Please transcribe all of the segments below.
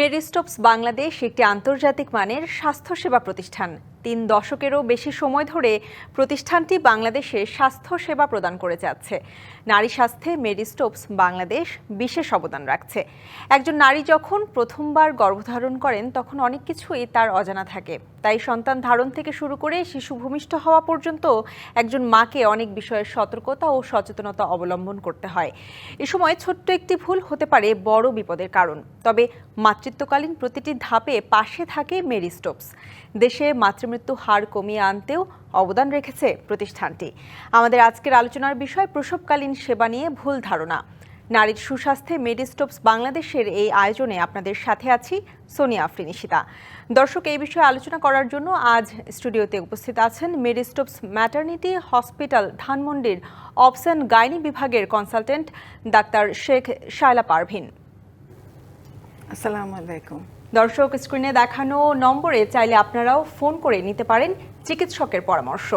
মেরিস্টোপস বাংলাদেশ একটি আন্তর্জাতিক মানের স্বাস্থ্যসেবা প্রতিষ্ঠান। তিন দশকেরও বেশি সময় ধরে প্রতিষ্ঠানটি বাংলাদেশে স্বাস্থ্য সেবা প্রদান করে যাচ্ছে। নারী স্বাস্থ্যে মেরিস্টোপস বাংলাদেশ বিশেষ অবদান রাখছে। একজন নারী যখন প্রথমবার গর্ভধারণ করেন, তখন অনেক কিছুই তার অজানা থাকে। তাই সন্তান ধারণ থেকে শুরু করে শিশু ভূমিষ্ঠ হওয়া পর্যন্ত একজন মাকে অনেক বিষয়ের সতর্কতা ও সচেতনতা অবলম্বন করতে হয়। এ সময় ছোট্ট একটি ভুল হতে পারে বড় বিপদের কারণ। তবে মাতৃত্বকালীন প্রতিটি ধাপে পাশে থাকে মেরিস্টোপস। দেশে মাতৃমৃত্যু হার কমিয়ে আনতেও অবদান রেখেছে প্রতিষ্ঠানটি। আমাদের আজকের আলোচনার বিষয়, প্রসবকালীন সেবা নিয়ে ভুল ধারণা। নারীর সুস্বাস্থ্যে মেডিস্টোপস বাংলাদেশের এই আয়োজনে আপনাদের সাথে আছি সোনিয়া আফরিনিশিতা। দর্শক, এই বিষয়ে আলোচনা করার জন্য আজ স্টুডিওতে উপস্থিত আছেন মেডিস্টোপস ম্যাটার্নিটি হসপিটাল ধানমন্ডির অপশন গাইনি বিভাগের কনসালটেন্ট ডাক্তার শেখ শায়লা পারভিন। আসসালামু আলাইকুম। দর্শক স্ক্রিনে দেখানো নম্বরে চাইলে আপনারাও ফোন করে নিতে পারেন চিকিৎসকের পরামর্শ।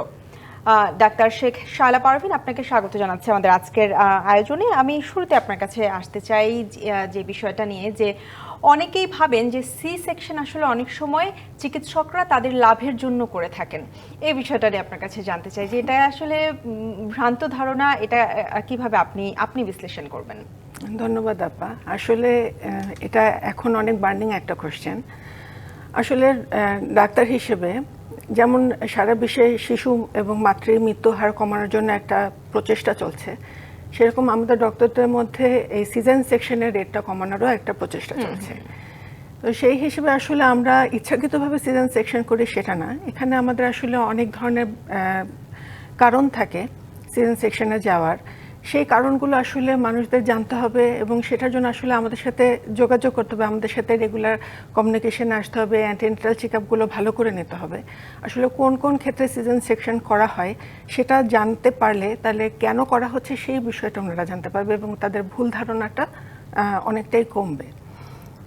ডাক্তার শেখ শায়লা পারভিন আপনাকে স্বাগত জানাচ্ছি আমাদের আজকের আয়োজনে। আমি শুরুতে আপনার কাছে আসতে চাই যে বিষয়টা নিয়ে যে অনেকেই ভাবেন যে সি সেকশন আসলে অনেক সময় চিকিৎসকরা তাদের লাভের জন্য করে থাকেন। এই বিষয়টা নিয়ে আপনার কাছে জানতে চাই যে এটা আসলে ভ্রান্ত ধারণা, এটা কীভাবে আপনি আপনি বিশ্লেষণ করবেন? ধন্যবাদ আপা। আসলে এটা এখন অনেক বার্নিং একটা কোশ্চেন আসলে ডাক্তার হিসেবে যেমন সারা বিশ্বে শিশু এবং মাতৃ মৃত্যু হার কমানোর জন্য একটা প্রচেষ্টা চলছে সেরকম আমাদের ডক্টরদের মধ্যে এই সিজন সেকশনের রেটটা কমানোরও একটা প্রচেষ্টা চলছে। তো সেই হিসেবে আসলে আমরা ইচ্ছাকৃতভাবে সিজন সেকশন করি সেটা না। এখানে আমাদের আসলে অনেক ধরনের কারণ থাকে সিজন সেকশনে যাওয়ার। সেই কারণগুলো আসলে মানুষদের জানতে হবে এবং সেটার জন্য আসলে আমাদের সাথে যোগাযোগ করতে হবে আমাদের সাথে রেগুলার কমিউনিকেশনে আসতে হবে অ্যান্টিনেটাল চেক আপগুলো ভালো করে নিতে হবে। আসলে কোন কোন ক্ষেত্রে সিজন সেকশন করা হয় সেটা জানতে পারলে তাহলে কেন করা হচ্ছে সেই বিষয়টা ওনারা জানতে পারবে এবং তাদের ভুল ধারণাটা অনেকটাই কমবে।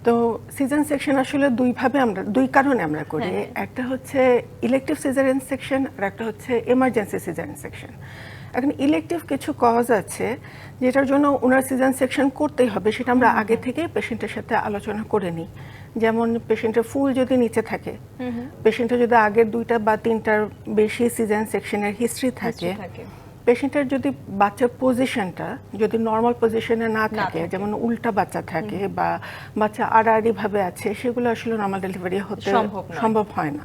তো সিজন সেকশন আসলে দুইভাবে আমরা দুই কারণে আমরা করি। একটা হচ্ছে ইলেকটিভ সিজারিয়ান সেকশন আর একটা হচ্ছে এমার্জেন্সি সিজারিয়ান সেকশন এখন ইলেকটিভ কিছু কজ আছে যেটার জন্য ওনার সিজন সেকশন করতেই হবে সেটা আমরা আগে থেকে পেশেন্টের সাথে আলোচনা করে নিই। যেমন পেশেন্টের ফুল যদি নিচে থাকে পেশেন্টের যদি আগের দুইটা বা তিনটার বেশি সিজন সেকশনের হিস্ট্রি থাকে। পেশেন্টের যদি বাচ্চার পজিশনটা যদি নর্মাল পজিশনে না থাকে। যেমন উল্টা বাচ্চা থাকে বা বাচ্চা আড়াআড়ি ভাবে আছে সেগুলো আসলে নর্মাল ডেলিভারি হতে সম্ভব হয় না।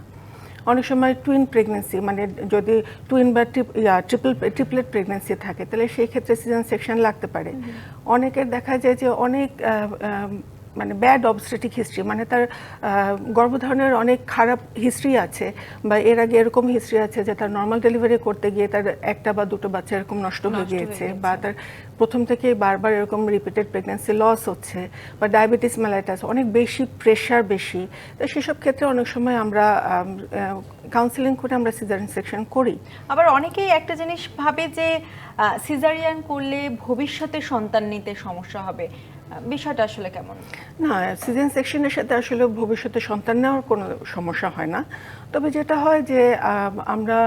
অনেক সময় টুইন প্রেগনেন্সি মানে যদি টুইন বা ট্রিপল ট্রিপলেট প্রেগনেন্সি থাকে তাহলে সেই ক্ষেত্রে সিজন সেকশন লাগতে পারে। অনেকের দেখা যায় যে অনেক মানে ব্যাড অবস্ট্রেটিক হিস্ট্রি মানে তার গর্ভধারণের অনেক খারাপ হিস্ট্রি আছে বা এর আগে এরকম হিস্ট্রি আছে যে তার নর্মাল ডেলিভারি করতে গিয়ে তার একটা বা দুটো বাচ্চা এরকম নষ্ট হয়ে গিয়েছে বা তার প্রথম থেকে বারবার এরকম রিপিটেড প্রেগনেন্সি লস হচ্ছে বা ডায়াবেটিস মেলাইটাস অনেক বেশি প্রেশার বেশি। তো সেসব ক্ষেত্রে অনেক সময় আমরা কাউন্সিলিং করে আমরা সিজারিন সেকশন করি। আবার অনেকেই একটা জিনিস ভাবে যে সিজারিয়ান করলে ভবিষ্যতে সন্তান নিতে সমস্যা হবে। বিষয়টা আসলে কেমন? না সিজন সেকশনের সাথে আসলে ভবিষ্যতে সন্তান নেওয়ার কোনো সমস্যা হয় না। তবে যেটা হয় যে আম, আমরা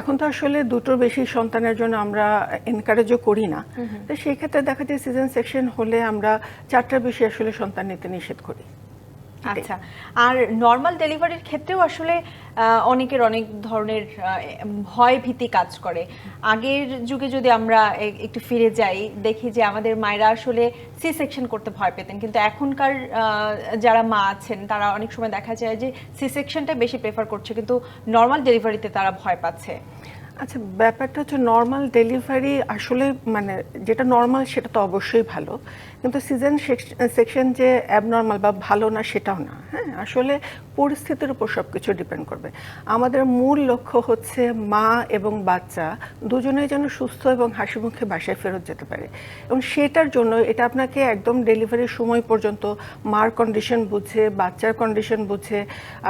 এখন তো আসলে দুটোর বেশি সন্তানের জন্য আমরা এনকারেজও করি না। তো সেই ক্ষেত্রে দেখা যায় সিজন সেকশন হলে আমরা চারটার বেশি আসলে সন্তান নিতে নিষেধ করি। আচ্ছা। আর নর্মাল ডেলিভারির ক্ষেত্রেও আসলে অনেকের অনেক ধরনের ভয় ভীতি কাজ করে। আগের যুগে যদি আমরা একটু ফিরে যাই দেখি যে আমাদের মায়েরা আসলে সি সেকশন করতে ভয় পেতেন। কিন্তু এখনকার যারা মা আছেন তারা অনেক সময় দেখা যায় যে সি সেকশনটা বেশি প্রেফার করছে কিন্তু নর্মাল ডেলিভারিতে তারা ভয় পাচ্ছে। আচ্ছা ব্যাপারটা হচ্ছে নর্মাল ডেলিভারি আসলে মানে যেটা নর্মাল সেটা তো অবশ্যই ভালো। কিন্তু সিজন সেকশন যে অ্যাবনর্মাল বা ভালো না সেটাও না হ্যাঁ? আসলে পরিস্থিতির উপর সব কিছু ডিপেন্ড করবে। আমাদের মূল লক্ষ্য হচ্ছে মা এবং বাচ্চা দুজনেই যেন সুস্থ এবং হাসি মুখে বাসায় ফেরত যেতে পারে। এবং সেটার জন্য এটা আপনাকে একদম ডেলিভারির সময় পর্যন্ত মার কন্ডিশন বুঝে, বাচ্চার কন্ডিশন বুঝে।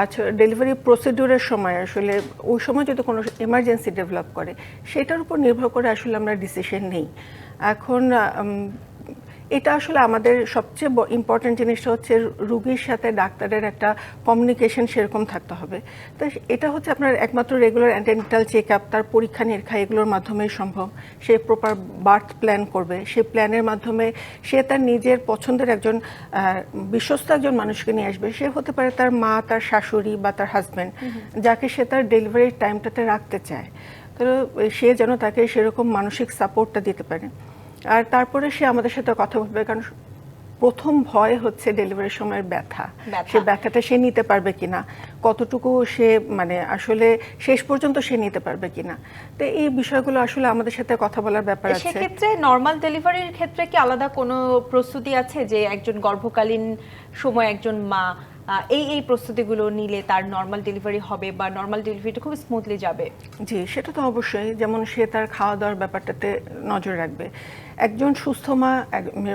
আচ্ছা ডেলিভারি প্রসিডিউরের সময় আসলে ওই সময় যদি কোনো এমার্জেন্সি ডেভেলপ করে। সেটার উপর নির্ভর করে আসলে আমরা ডিসিশন নেই। এখন এটা আসলে আমাদের সবচেয়ে ইম্পর্টেন্ট জিনিসটা হচ্ছে রুগীর সাথে ডাক্তারের একটা কমিউনিকেশন সেরকম থাকতে হবে। তো এটা হচ্ছে আপনার একমাত্র রেগুলার অ্যান্টেনিটাল চেক আপ তার পরীক্ষা নিরীক্ষা এগুলোর মাধ্যমেই সম্ভব। সে প্রপার বার্থ প্ল্যান করবে। সেই প্ল্যানের মাধ্যমে সে তার নিজের পছন্দের একজন বিশ্বস্ত একজন মানুষকে নিয়ে আসবে। সে হতে পারে তার মা তার শাশুড়ি বা তার হাজব্যান্ড যাকে সে তার ডেলিভারির টাইমটাতে রাখতে চায়। সে যেন তাকে সেরকম মানসিক সাপোর্টটা দিতে পারে। আর তারপরে সে আমাদের সাথে কথা বলবে কারণ প্রথম ভয় হচ্ছে ডেলিভারির সময়ের ব্যথা। সে ব্যথাটা সে নিতে পারবে কিনা কতটুকু সে মানে আসলে শেষ পর্যন্ত সে নিতে পারবে কিনা। তো এই বিষয়গুলো আসলে আমাদের সাথে কথা বলার ব্যাপার আছে। সেক্ষেত্রে নর্মাল ডেলিভারির ক্ষেত্রে কি আলাদা কোনো প্রস্তুতি আছে যে একজন গর্ভকালীন সময় একজন মা এই এই প্রস্তুতিগুলো নিলে তার নর্মাল ডেলিভারি হবে বা নর্মাল ডেলিভারিটা খুব স্মুথলি যাবে। জি, সেটা তো অবশ্যই। যেমন সে তার খাওয়া দাওয়ার ব্যাপারটাতে নজর রাখবে। একজন সুস্থ মা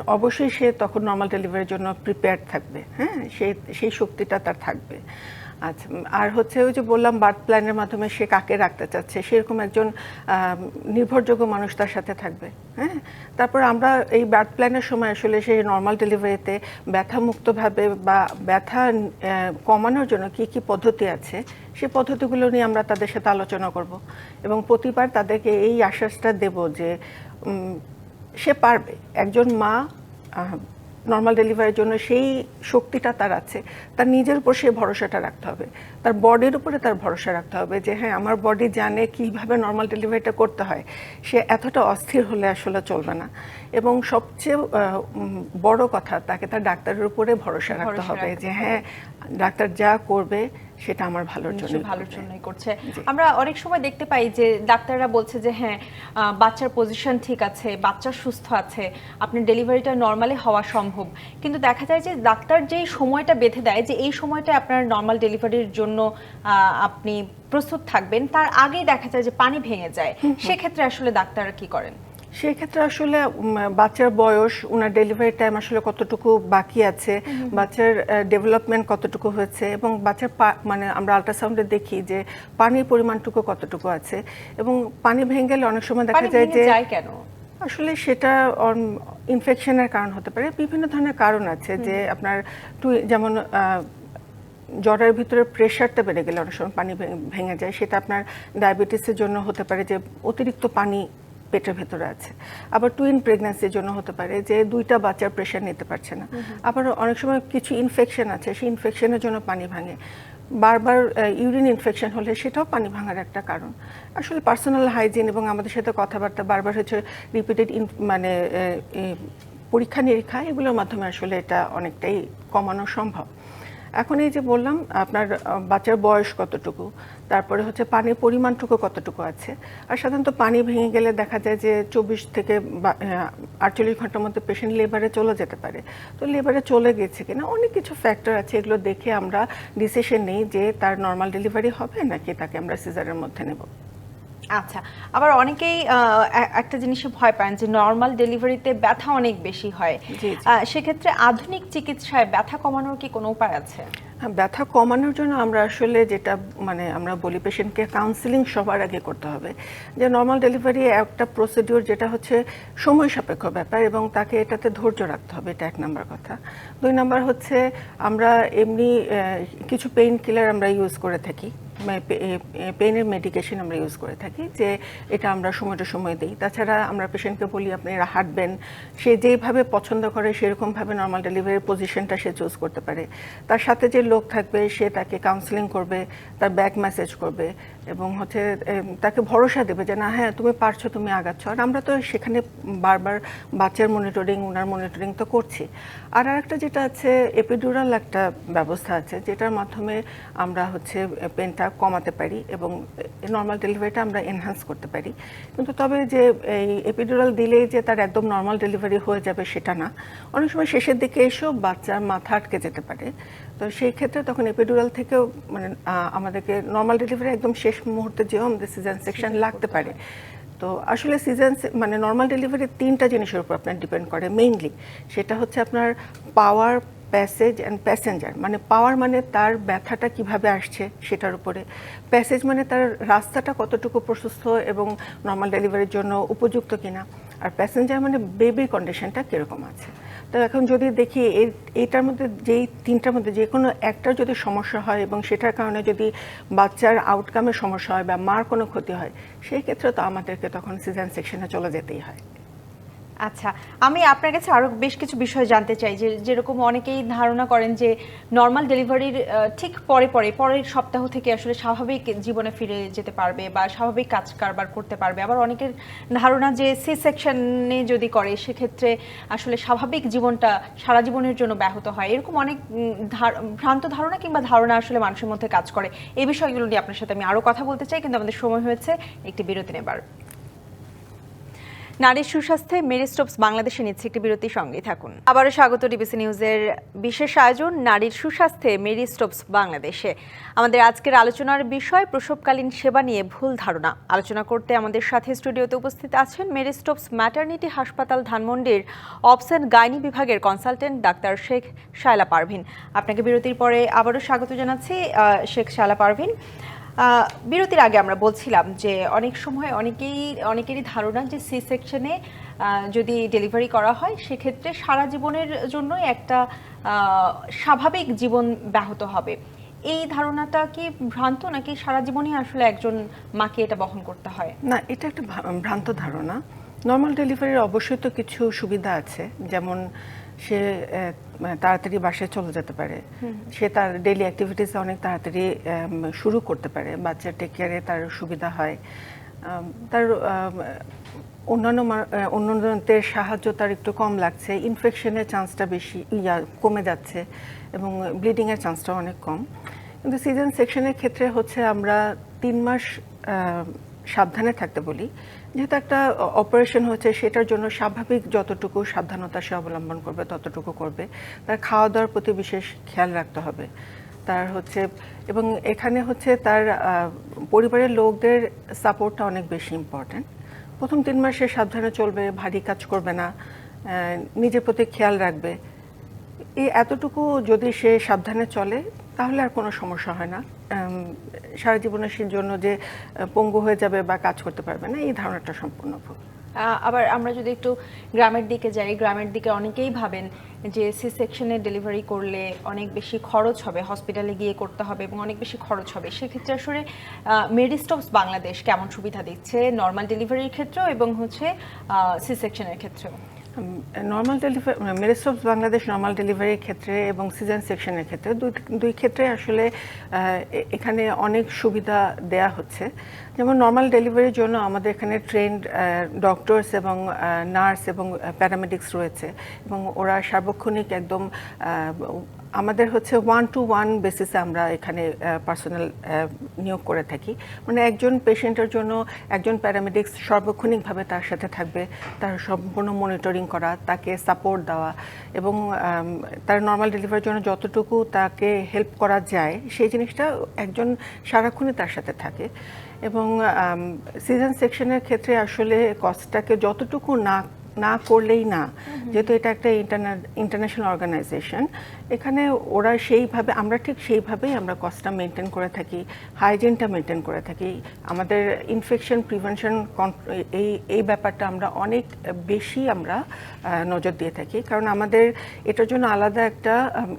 অবশ্যই সে তখন নর্মাল ডেলিভারির জন্য প্রিপেয়ার থাকবে হ্যাঁ? সে, সেই শক্তিটা তার থাকবে। আচ্ছা আর হচ্ছে ওই যে বললাম বার্থ প্ল্যানের মাধ্যমে সে কাকে রাখতে চাচ্ছে? সেরকম একজন নির্ভরযোগ্য মানুষ তার সাথে থাকবে হ্যাঁ? তারপর আমরা এই বার্থ প্ল্যানের সময় আসলে সেই নর্মাল ডেলিভারিতে ব্যথা মুক্তভাবে বা ব্যথা কমানোর জন্য কি কি পদ্ধতি আছে, সে পদ্ধতিগুলো নিয়ে আমরা তাদের সাথে আলোচনা করব। এবং প্রতিবার তাদেরকে এই আশ্বাসটা দেব যে সে পারবে। একজন মা নর্মাল ডেলিভারির জন্য সেই শক্তিটা তার আছে। তার নিজের উপর সেই ভরসাটা রাখতে হবে। তার বডির উপরে তার ভরসা রাখতে হবে যে হ্যাঁ আমার বডি জানে কীভাবে নর্মাল ডেলিভারিটা করতে হয়। সে এতটা অস্থির হলে আসলে চলবে না। এবং সবচেয়ে বড় কথা তাকে তার ডাক্তারের উপরে ভরসা রাখতে হবে যে হ্যাঁ ডাক্তার যা করবে সেটা আমার ভালোর জন্য ভালোর জন্যই করছে। আমরা অনেক সময় দেখতে পাই যে ডাক্তাররা বলছে যে হ্যাঁ বাচ্চার পজিশন ঠিক আছে বাচ্চা সুস্থ আছে আপনার ডেলিভারিটা নর্মালি হওয়া সম্ভব। কিন্তু দেখা যায় যে ডাক্তার যেই সময়টা বেঁধে দেয় যে এই সময়টা আপনার নর্মাল ডেলিভারির জন্য আহ, আপনি প্রস্তুত থাকবেন তার আগেই দেখা যায় যে পানি ভেঙে যায়। সেক্ষেত্রে আসলে ডাক্তাররা কি করেন? সেই ক্ষেত্রে আসলে বাচ্চার বয়স ওনার ডেলিভারি টাইম আসলে কতটুকু বাকি আছে বাচ্চার ডেভেলপমেন্ট কতটুকু হয়েছে এবং বাচ্চার পা- মানে আমরা আল্ট্রাসাউন্ডে দেখি যে পানির পরিমাণটুকু কতটুকু আছে এবং পানি ভেঙে গেলে অনেক সময় দেখা যায় যে কেন? আসলে সেটা ইনফেকশনের কারণ হতে পারে। বিভিন্ন ধরনের কারণ আছে যে আপনার যেমন জ্বরের ভিতরে প্রেশারটা বেড়ে গেলে অনেক সময় পানি ভেঙে যায়। সেটা আপনার ডায়াবেটিসের জন্য হতে পারে যে অতিরিক্ত পানি পেটের ভেতরে আছে। আবার টুইন প্রেগন্যান্সির জন্য হতে পারে যে দুইটা বাচ্চার প্রেশার নিতে পারছে না। আবার অনেক সময় কিছু ইনফেকশন আছে সেই ইনফেকশনের জন্য পানি ভাঙে। বারবার ইউরিন ইনফেকশন হলে সেটাও পানি ভাঙার একটা কারণ। আসলে পার্সোনাল হাইজিন এবং আমাদের সাথে কথাবার্তা বারবার হচ্ছে রিপিটেড মানে পরীক্ষা নিরীক্ষা এগুলোর মাধ্যমে আসলে এটা অনেকটাই কমানো সম্ভব। এখন এই যে বললাম আপনার বাচ্চার বয়স কতটুকু? তারপরে হচ্ছে পানির পরিমাণটুকু কতটুকু আছে? আর সাধারণত পানি ভেঙে গেলে দেখা যায় যে চব্বিশ থেকে আটচল্লিশ ঘণ্টার মধ্যে পেশেন্ট লেবারে চলে যেতে পারে। তো লেবারে চলে গেছে কিনা? অনেক কিছু ফ্যাক্টর আছে এগুলো দেখে আমরা ডিসিশন নেই যে তার নর্মাল ডেলিভারি হবে নাকি তাকে আমরা সিজারের মধ্যে নেব। আচ্ছা আবার অনেকেই একটা জিনিসে ভয় পান যে নর্মাল ডেলিভারিতে ব্যথা অনেক বেশি হয়। সেক্ষেত্রে আধুনিক চিকিৎসায় ব্যথা কমানোর কি কোনো উপায় আছে? ব্যথা কমানোর জন্য আমরা আসলে যেটা মানে আমরা বলি পেশেন্টকে কাউন্সিলিং সবার আগে করতে হবে। যে নর্মাল ডেলিভারি একটা প্রসিডিওর যেটা হচ্ছে সময় সাপেক্ষ ব্যাপার এবং তাকে এটাতে ধৈর্য রাখতে হবে, এটা এক নাম্বার কথা। দুই নম্বর হচ্ছে আমরা এমনি কিছু পেইন কিলার আমরা ইউজ করে থাকি। পেইনের মেডিকেশন আমরা ইউজ করে থাকি যে এটা আমরা সময়টা সময় দিই। তাছাড়া আমরা পেশেন্টকে বলি, আপনি হাঁটবেন। সে যেভাবে পছন্দ করে, সেরকমভাবে নর্মাল ডেলিভারির পজিশনটা সে চুজ করতে পারে। তার সাথে যে লোক থাকবে সে তাকে কাউন্সিলিং করবে তার ব্যাক মেসেজ করবে। এবং হচ্ছে তাকে ভরসা দেবে যে, না হ্যাঁ তুমি পারছ, তুমি আগাচ্ছ। আর আমরা তো সেখানে বারবার বাচ্চার মনিটরিং ওনার মনিটরিং তো করছি। আর আরেকটা যেটা আছে এপিডুরাল একটা ব্যবস্থা আছে, যেটার মাধ্যমে আমরা হচ্ছে পেনটা কমাতে পারি এবং নর্মাল ডেলিভারিটা আমরা এনহান্স করতে পারি। কিন্তু তবে যে, এই এপিডুরাল দিলেই যে, তার একদম নর্মাল ডেলিভারি হয়ে যাবে সেটা না। অনেক সময় শেষের দিকে এসেও বাচ্চার মাথা আটকে যেতে পারে। তো সেই ক্ষেত্রে তখন এপিডুরাল থেকেও মানে আমাদেরকে নর্মাল ডেলিভারি একদম শেষ মুহূর্তে যেও আমাদের সিজন সেকশন লাগতে পারে। তো আসলে সিজন মানে নর্মাল ডেলিভারি তিনটা জিনিসের উপর আপনার ডিপেন্ড করে মেইনলি সেটা হচ্ছে আপনার পাওয়ার প্যাসেজ অ্যান্ড প্যাসেঞ্জার মানে পাওয়ার মানে তার ব্যথাটা কীভাবে আসছে সেটার উপরে। প্যাসেজ মানে তার রাস্তাটা কতটুকু প্রশস্ত এবং নর্মাল ডেলিভারির জন্য উপযুক্ত কিনা। আর প্যাসেঞ্জার মানে বেবির কন্ডিশনটা কীরকম আছে। তো এখন যদি দেখি এটার মধ্যে যেই তিনটার মধ্যে যে কোনো একটার যদি সমস্যা হয় এবং সেটার কারণে যদি বাচ্চার আউটকামের সমস্যা হয় বা মার কোনো ক্ষতি হয়, সেই ক্ষেত্রে তো আমাদেরকে তখন সিজন সেকশনে চলে যেতেই হয়। আচ্ছা আমি আপনার কাছে আরও বেশ কিছু বিষয় জানতে চাই, যে যেরকম অনেকেই ধারণা করেন যে নর্মাল ডেলিভারির ঠিক পরে পরে, পরের সপ্তাহ থেকে আসলে স্বাভাবিক জীবনে ফিরে যেতে পারবে বা স্বাভাবিক কাজ কারবার করতে পারবে। আবার অনেকের ধারণা যে সি সেকশনে যদি করে, সেক্ষেত্রে আসলে স্বাভাবিক জীবনটা সারা জীবনের জন্য ব্যাহত হয়। এরকম অনেক ভ্রান্ত ধারণা কিংবা ধারণা আসলে মানুষের মধ্যে কাজ করে। এই বিষয়গুলো নিয়ে আপনার সাথে আমি আরও কথা বলতে চাই, কিন্তু আমাদের সময় হয়েছে, একটি বিরতি নেবার। নারীর সুস্বাস্থ্যে মেরি স্টোপস বাংলাদেশে নিচ্ছে একটি বিরতি সঙ্গেই থাকুন। আবারও স্বাগত ডিবিসি নিউজের বিশেষ আয়োজন, নারীর সুস্বাস্থ্যে মেরি স্টোপস বাংলাদেশে। আমাদের আজকের আলোচনার বিষয়, প্রসবকালীন সেবা নিয়ে ভুল ধারণা। আলোচনা করতে আমাদের সাথে স্টুডিওতে উপস্থিত আছেন মেরি স্টোপস ম্যাটারনিটি হাসপাতাল ধানমন্ডির অ্যান্ড গাইনি বিভাগের কনসালটেন্ট ডাক্তার শেখ শায়লা পারভিন। আপনাকে বিরতির পরে আবারও স্বাগত জানাচ্ছি শেখ শায়লা পারভিন। বিরতির আগে আমরা বলছিলাম যে অনেক সময় অনেকেই, অনেকেরই ধারণা যে সি সেকশনে যদি ডেলিভারি করা হয়, সেক্ষেত্রে সারা জীবনের জন্যই একটা স্বাভাবিক জীবন ব্যাহত হবে। এই ধারণাটা কি ভ্রান্ত নাকি সারা জীবনই আসলে একজন মাকে এটা বহন করতে হয়? না, এটা একটা ভ্রান্ত ধারণা। নর্মাল ডেলিভারির অবশ্যই তো কিছু সুবিধা আছে। যেমন সে মানে তাড়াতাড়ি বাসায় চলে যেতে পারে। সে তার ডেইলি অ্যাক্টিভিটিস অনেক তাড়াতাড়ি শুরু করতে পারে। বাচ্চার টেক কেয়ারে তার সুবিধা হয়। তার অন্যান্য অন্যদের সাহায্য তার একটু কম লাগছে। ইনফেকশনের চান্সটা বেশি ইয়া কমে যাচ্ছে এবং ব্লিডিংয়ের চান্সটা অনেক কম। কিন্তু সিজন সেকশনের ক্ষেত্রে হচ্ছে আমরা তিন মাস সাবধানে থাকতে বলি। যেহেতু একটা অপারেশন হচ্ছে, সেটার জন্য স্বাভাবিক যতটুকু সাবধানতা সে অবলম্বন করবে, ততটুকু করবে। তার খাওয়া দাওয়ার প্রতি বিশেষ খেয়াল রাখতে হবে। তার হচ্ছে, এবং এখানে হচ্ছে তার পরিবারের লোকদের সাপোর্টটা অনেক বেশি ইম্পর্ট্যান্ট প্রথম তিন মাসে সাবধানে চলবে, ভারী কাজ করবে না নিজের প্রতি খেয়াল রাখবে। এই এতটুকু যদি সে সাবধানে চলে, তাহলে আর কোনো সমস্যা হয় না। সারা জীবনের জন্য যে পঙ্গু হয়ে যাবে বা কাজ করতে পারবে না, এই ধারণাটা সম্পূর্ণ ভুল। আবার আমরা যদি একটু গ্রামের দিকে যাই, গ্রামের দিকে অনেকেই ভাবেন যে সি সেকশনে ডেলিভারি করলে অনেক বেশি খরচ হবে হসপিটালে গিয়ে করতে হবে এবং অনেক বেশি খরচ হবে। সেক্ষেত্রে আসলে মেডিস্টপস বাংলাদেশ কেমন সুবিধা দিচ্ছে নর্মাল ডেলিভারির ক্ষেত্রেও এবং হচ্ছে সি সেকশনের ক্ষেত্রেও? Normal delivery of Bangladesh normal ডেলিভারির ক্ষেত্রে এবং সিজন সেকশনের ক্ষেত্রে দুই দুই ক্ষেত্রে আসলে এখানে অনেক সুবিধা দেয়া হচ্ছে। যেমন নর্মাল ডেলিভারির জন্য আমাদের এখানে ট্রেন্ড ডক্টরস এবং নার্স এবং প্যারামেডিক্স রয়েছে এবং ওরা সার্বক্ষণিক একদম আমাদের হচ্ছে ওয়ান টু ওয়ান বেসিসে আমরা এখানে পার্সোনাল নিয়োগ করে থাকি। মানে একজন পেশেন্টের জন্য একজন প্যারামেডিক্স সার্বক্ষণিকভাবে তার সাথে থাকবে, তার সম্পূর্ণ মনিটরিং করা, তাকে সাপোর্ট দেওয়া এবং তার নর্মাল ডেলিভারির জন্য যতটুকু তাকে হেল্প করা যায়, সেই জিনিসটা একজন সারাক্ষণই তার সাথে থাকে। এবং সিজন সেকশনের ক্ষেত্রে আসলে কস্টটাকে যতটুকু না না করলেই না, যেহেতু এটা একটা ইন্টারন্যাশনাল অর্গানাইজেশন এখানে ওরা সেইভাবে, আমরা ঠিক সেইভাবেই আমরা কস্টটা মেনটেন করে থাকি হাইজিনটা মেনটেন করে থাকি। আমাদের ইনফেকশন প্রিভেনশন এই এই ব্যাপারটা আমরা অনেক বেশি আমরা নজর দিয়ে থাকি। কারণ আমাদের এটার জন্য আলাদা একটা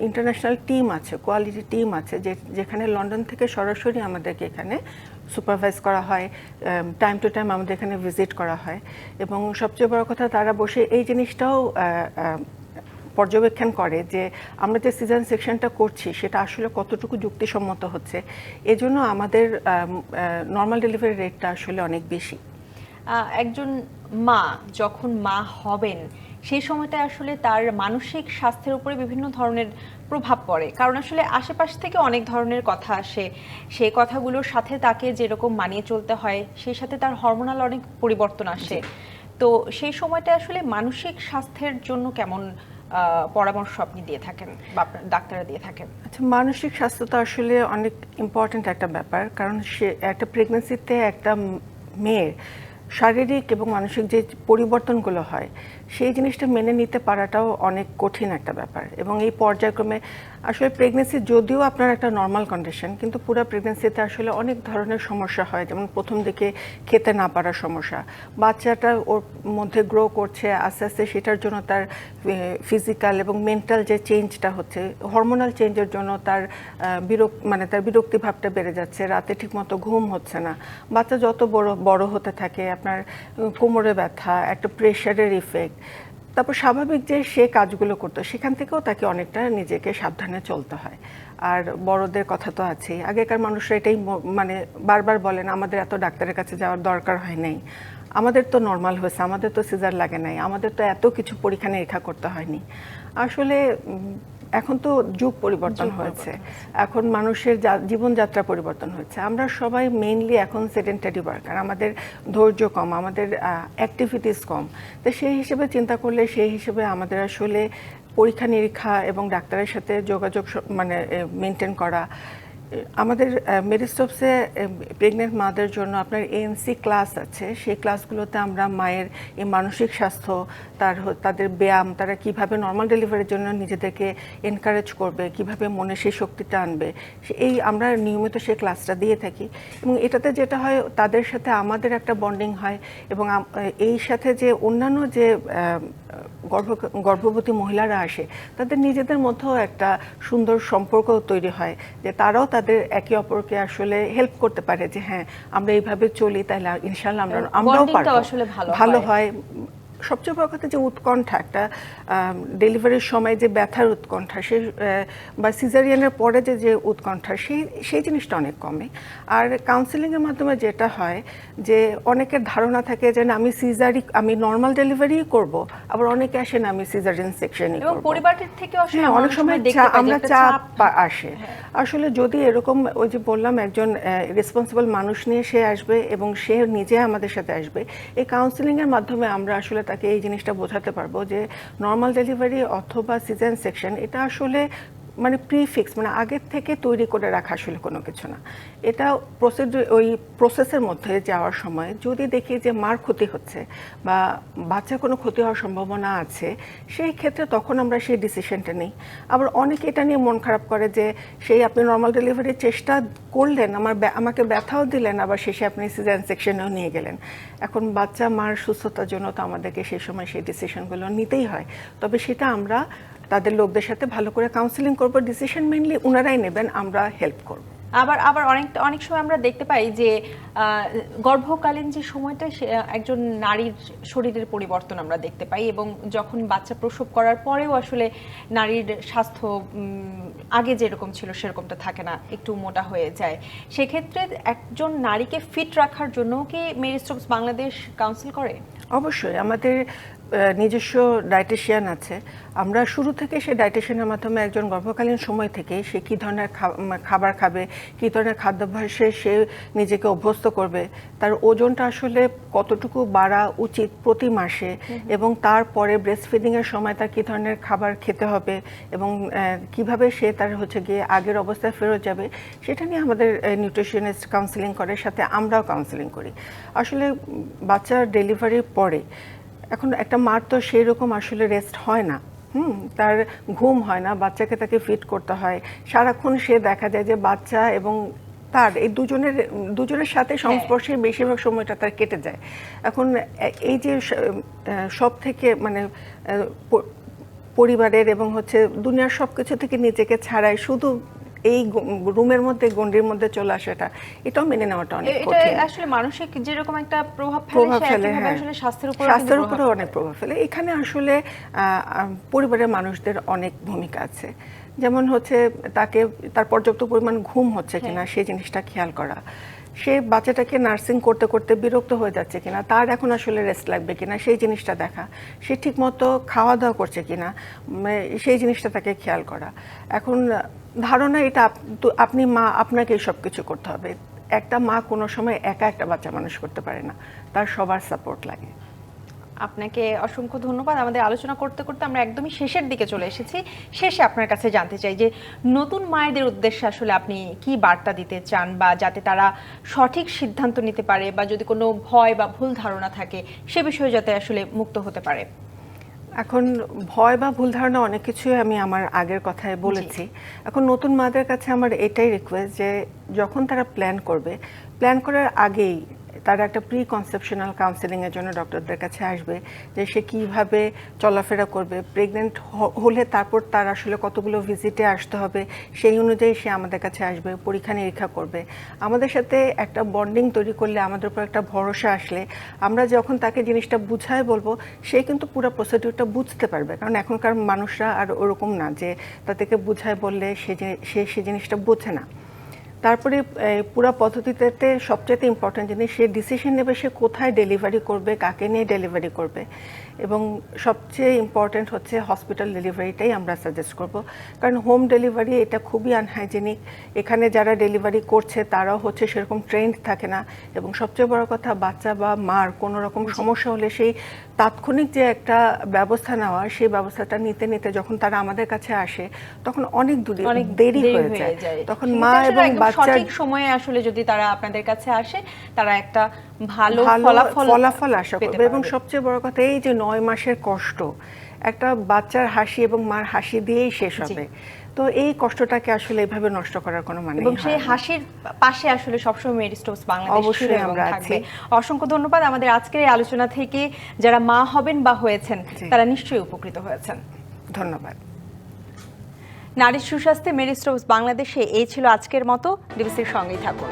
ইন্টারন্যাশনাল টিম আছে কোয়ালিটি টিম আছে, যে, যেখানে লন্ডন থেকে সরাসরি আমাদেরকে এখানে সুপারভাইজ করা হয় টাইম টু টাইম আমাদের এখানে ভিজিট করা হয়। এবং সবচেয়ে বড় কথা, তারা বসে এই জিনিসটাও পর্যবেক্ষণ করে যে আমরা যে সিজন সেকশনটা করছি, সেটা আসলে কতটুকু যুক্তিসম্মত হচ্ছে। এজন্য আমাদের নর্মাল ডেলিভারি রেটটা আসলে অনেক বেশি। একজন মা, যখন মা হবেন সেই সময়টা আসলে তার মানসিক স্বাস্থ্যের উপরে বিভিন্ন ধরনের প্রভাব পড়ে। কারণ আসলে আশেপাশ থেকে অনেক ধরনের কথা আসে। সেই কথাগুলোর সাথে তাকে যেরকম মানিয়ে চলতে হয় সেই সাথে তার হরমোনাল অনেক পরিবর্তন আসে। তো সেই সময়টা আসলে মানসিক স্বাস্থ্যের জন্য কেমন পরামর্শ আপনি দিয়ে থাকেন বা ডাক্তাররা দিয়ে থাকেন? আচ্ছা মানসিক স্বাস্থ্য তো আসলে অনেক ইম্পর্ট্যান্ট একটা ব্যাপার। কারণ সে একটা প্রেগনেন্সিতে একটা মেয়ের শারীরিক এবং মানসিক যে পরিবর্তনগুলো হয় সেই জিনিসটা মেনে নিতে পারাটাও অনেক কঠিন একটা ব্যাপার। এবং এই পর্যায়ক্রমে আসলে প্রেগনেন্সি যদিও আপনার একটা নর্মাল কন্ডিশন কিন্তু পুরো প্রেগনেন্সিতে আসলে অনেক ধরনের সমস্যা হয়। যেমন প্রথম দিকে খেতে না পারার সমস্যা, বাচ্চাটা ওর মধ্যে গ্রো করছে, আস্তে আস্তে সেটার জন্য তার ফিজিক্যাল এবং মেন্টাল যে চেঞ্জটা হচ্ছে হরমোনাল চেঞ্জের জন্য তার বিরক মানে তার বিরক্তি ভাবটা বেড়ে যাচ্ছে, রাতে ঠিকমতো ঘুম হচ্ছে না। বাচ্চা যত বড় বড় হতে থাকে, আপনার কোমরে ব্যথা, একটা প্রেশারের ইফেক্ট তারপর স্বাভাবিক যে সে কাজগুলো করতো, সেখান থেকেও তাকে অনেকটা নিজেকে সাবধানে চলতে হয়। আর বড়দের কথা তো আছেই। আগেকার মানুষরা এটাই মানে বারবার বলেন, আমাদের এত ডাক্তারের কাছে যাওয়ার দরকার হয় নাই। আমাদের তো নর্মাল হয়েছে, আমাদের তো সিজার লাগে নাই, আমাদের তো এত কিছু পরীক্ষা নিরীক্ষা করতে হয়নি। আসলে এখন তো যুগ পরিবর্তন হয়েছে। এখন মানুষের জীবনযাত্রা পরিবর্তন হয়েছে। আমরা সবাই মেইনলি এখন সেডেন্টারি ওয়ার্কার আমাদের ধৈর্য কম আমাদের অ্যাক্টিভিটিস কম। তো সেই হিসেবে চিন্তা করলে সেই হিসেবে আমাদের আসলে পরীক্ষা নিরীক্ষা এবং ডাক্তারের সাথে যোগাযোগ মানে মেনটেন করা আমাদের মেরিস্টপসে প্রেগনেন্ট মাদের জন্য আপনার এএনসি ক্লাস আছে। সেই ক্লাসগুলোতে আমরা মায়ের এই মানসিক স্বাস্থ্য, তার তাদের ব্যায়াম, তারা কীভাবে নর্মাল ডেলিভারির জন্য নিজেদেরকে এনকারেজ করবে, কীভাবে মনে সেই শক্তিটা আনবে এই আমরা নিয়মিত সেই ক্লাসটা দিয়ে থাকি। এবং এটাতে যেটা হয়, তাদের সাথে আমাদের একটা বন্ডিং হয় এবং এই সাথে যে অন্যান্য যে গর্ভ, গর্ভবতী মহিলারা আসে, তাদের নিজেদের মধ্যেও একটা সুন্দর সম্পর্ক তৈরি হয়, যে তারাও তাদের একে অপরকে আসলে হেল্প করতে পারে যে হ্যাঁ আমরা এইভাবে চলি তাহলে ইনশাল্লাহ আমরা আমরাও পারব ভালো হয়। হয় সবচেয়ে বড় কথা যে উৎকণ্ঠা একটা ডেলিভারির সময় যে ব্যথার উৎকণ্ঠা সে বা সিজারিয়ানের পরে যে যে উৎকণ্ঠা সেই সেই জিনিসটা অনেক কমে। আর কাউন্সিলিংয়ের মাধ্যমে যেটা হয় যে অনেকের ধারণা থাকে যে না আমি সিজারি আমি নর্মাল ডেলিভারি করব আবার অনেকে আসেন আমি সিজারিয়ান সেকশনই এবং পরিবারের থেকে হ্যাঁ অনেক সময় যে আমরা চাপ আসে। আসলে যদি এরকম ওই যে বললাম একজন রেসপন্সিবল মানুষ নিয়ে সে আসবে এবং সে নিজে আমাদের সাথে আসবে এই কাউন্সিলিং এর মাধ্যমে আমরা আসলে তাকে এই জিনিসটা বোঝাতে পারব যে নর্মাল ডেলিভারি অথবা সিজন সেকশন এটা আসলে মানে প্রিফিক্স মানে আগের থেকে তৈরি করে রাখা আসলে কোনো কিছু না। এটা প্রসিডিউর ওই প্রসেসের মধ্যে যাওয়ার সময় যদি দেখি যে মার ক্ষতি হচ্ছে বা বাচ্চার কোনো ক্ষতি হওয়ার সম্ভাবনা আছে, সেই ক্ষেত্রে তখন আমরা সেই ডিসিশনটা নিই। আবার অনেকে এটা নিয়ে মন খারাপ করে যে, সেই আপনি নর্মাল ডেলিভারির চেষ্টা করলেন, আমার আমাকে ব্যথাও দিলেন, আবার শেষে আপনি সিজার সেকশনেও নিয়ে গেলেন। এখন বাচ্চা, মার সুস্থতার জন্য তো আমাদেরকে সেই সময় সেই ডিসিশনগুলো নিতেই হয়। তবে সেটা আমরা তাদের লোকদের সাথে ভালো করে কাউন্সিলিং করব ডিসিশন মেনলি ওনারাই নেবেন আমরা হেল্প করব। আবার আবার অনেক অনেক সময় আমরা দেখতে পাই যে গর্ভকালীন যে সময়টা একজন নারীর শরীরের পরিবর্তন আমরা দেখতে পাই এবং যখন বাচ্চা প্রসব করার পরেও আসলে নারীর স্বাস্থ্য আগে যেরকম ছিল সেরকমটা থাকে না একটু মোটা হয়ে যায়। সেক্ষেত্রে একজন নারীকে ফিট রাখার জন্য কি মেরিস্টপস বাংলাদেশ কাউন্সিল করে? অবশ্যই আমাদের নিজস্ব ডায়েটিশিয়ান আছে। আমরা শুরু থেকে সেই ডায়েটিশিয়ানের মাধ্যমে একজন গর্ভকালীন সময় থেকে সে কী ধরনের খা- খাবার খাবে কী ধরনের খাদ্যাভ্যাসে সে নিজেকে অভ্যস্ত করবে তার ওজনটা আসলে কতটুকু বাড়া উচিত প্রতি মাসে এবং তারপরে ব্রেস্ট ফিডিংয়ের সময় তার কী ধরনের খাবার খেতে হবে এবং কীভাবে সে তার হচ্ছে গিয়ে আগের অবস্থায় ফেরত যাবে সেটা নিয়ে আমাদের নিউট্রিশনিস্ট কাউন্সিলিং করে সাথে আমরাও কাউন্সিলিং করি। আসলে বাচ্চার ডেলিভারির পরে এখন একটা মার তো সেই রকম আসলে রেস্ট হয় না। হুম তার ঘুম হয় না বাচ্চাকে তাকে ফিট করতে হয়। সারাক্ষণ সে দেখা যায় যে বাচ্চা এবং তার এই দুজনের দুজনের সাথে সংস্পর্শে বেশিরভাগ সময়টা তার কেটে যায়। এখন এই যে সব থেকে মানে পরিবারের এবং হচ্ছে দুনিয়ার সব কিছু থেকে নিজেকে ছাড়াই শুধু এই রুমের মধ্যে গন্ডির মধ্যে চলে আসাটা এটাও মেনে নেওয়াটা অনেক কঠিন। আসলে মানসিক যেরকম একটা প্রভাব ফেলে প্রভাব ফেলে হ্যাঁ। আসলে স্বাস্থ্যের উপর স্বাস্থ্যের উপরেও অনেক প্রভাব ফেলে। এখানে আসলে পরিবারের মানুষদের অনেক ভূমিকা আছে। যেমন হচ্ছে তাকে তার পর্যাপ্ত পরিমাণ ঘুম হচ্ছে কিনা সেই জিনিসটা খেয়াল করা। সে বাচ্চাটাকে নার্সিং করতে করতে বিরক্ত হয়ে যাচ্ছে কিনা তার এখন আসলে রেস্ট লাগবে কিনা সেই জিনিসটা দেখা। সে ঠিকমতো খাওয়া দাওয়া করছে কিনা সেই জিনিসটা তাকে খেয়াল করা। এখন ধারণা এটা আপনি মা, আপনাকে সব কিছু করতে হবে। একটা মা কোনো সময় একা একটা বাচ্চা মানুষ করতে পারে না। তার সবার সাপোর্ট লাগে। আপনাকে অসংখ্য ধন্যবাদ। আমাদের আলোচনা করতে করতে আমরা একদমই শেষের দিকে চলে এসেছি। শেষে আপনার কাছে জানতে চাই যে নতুন মায়েদের উদ্দেশ্যে আসলে আপনি কি বার্তা দিতে চান বা যাতে তারা সঠিক সিদ্ধান্ত নিতে পারে বা যদি কোনো ভয় বা ভুল ধারণা থাকে, সে বিষয়ে যাতে আসলে মুক্ত হতে পারে? এখন ভয় বা ভুল ধারণা অনেক কিছুই আমি আমার আগের কথায় বলেছি। এখন নতুন মাদের কাছে আমার এটাই রিকোয়েস্ট যে যখন তারা প্ল্যান করবে প্ল্যান করার আগেই তারা একটা প্রি কনসেপশনাল কাউন্সেলিং এর জন্য ডক্টরদের কাছে আসবে যে সে কীভাবে চলাফেরা করবে প্রেগনেন্ট হলে তারপর তার আসলে কতগুলো ভিজিটে আসতে হবে, সেই অনুযায়ী সে আমাদের কাছে আসবে, পরীক্ষা নিরীক্ষা করবে। আমাদের সাথে একটা বন্ডিং তৈরি করলে আমাদের উপর একটা ভরসা আসলে, আমরা যখন তাকে জিনিসটা বুঝায় বলব, সে কিন্তু পুরো প্রসিডিউরটা বুঝতে পারবে। কারণ এখনকার মানুষরা আর ওরকম না যে তাদেরকে বুঝায় বললে সে সে জিনিসটা বোঝে না। তারপরে পুরা পদ্ধতিতে সবচেয়ে ইম্পর্টেন্ট জিনিস, সে ডিসিশন নেবে সে কোথায় ডেলিভারি করবে, কাকে নিয়ে ডেলিভারি করবে। এবং সবচেয়ে ইম্পর্টেন্ট হচ্ছে হসপিটাল ডেলিভারিটাই আমরা সাজেস্ট করব। কারণ হোম ডেলিভারি এটা খুবই আনহাইজেনিক এখানে যারা ডেলিভারি করছে তারাও হচ্ছে সেরকম ট্রেন্ড থাকে না। এবং সবচেয়ে বড় কথা বাচ্চা বা মার কোনো রকম সমস্যা হলে সেই তাৎক্ষণিক যে একটা ব্যবস্থা নেওয়া সেই ব্যবস্থাটা নিতে নিতে যখন তারা আমাদের কাছে আসে তখন অনেক দূরে অনেক দেরি হয়ে যায়। তখন মা এবং বাচ্চার সময়ে আসলে যদি তারা আপনাদের কাছে আসে তারা একটা ভালো ফলাফল ফলাফল আশা করবে। এবং সবচেয়ে বড় কথা এই যে নয় মাসের কষ্ট একটা বাচ্চার হাসি এবং মার হাসি দিয়েই শেষ হবে। তো এই কষ্টটাকে আসলে এভাবে নষ্ট করার কোনো মানে এবং সেই হাসির পাশে আসলে সবসময় মেরিস্টোপস বাংলাদেশ অবশ্যই আমরা আছি। অসংখ্য ধন্যবাদ। আমাদের আজকের এই আলোচনা থেকে যারা মা হবেন বা হয়েছেন তারা নিশ্চয়ই উপকৃত হয়েছেন। ধন্যবাদ। নারীর সুস্বাস্থ্যে মেরিস্টোপস বাংলাদেশে এই ছিল আজকের মতো। ডিবিসির সঙ্গেই থাকুন।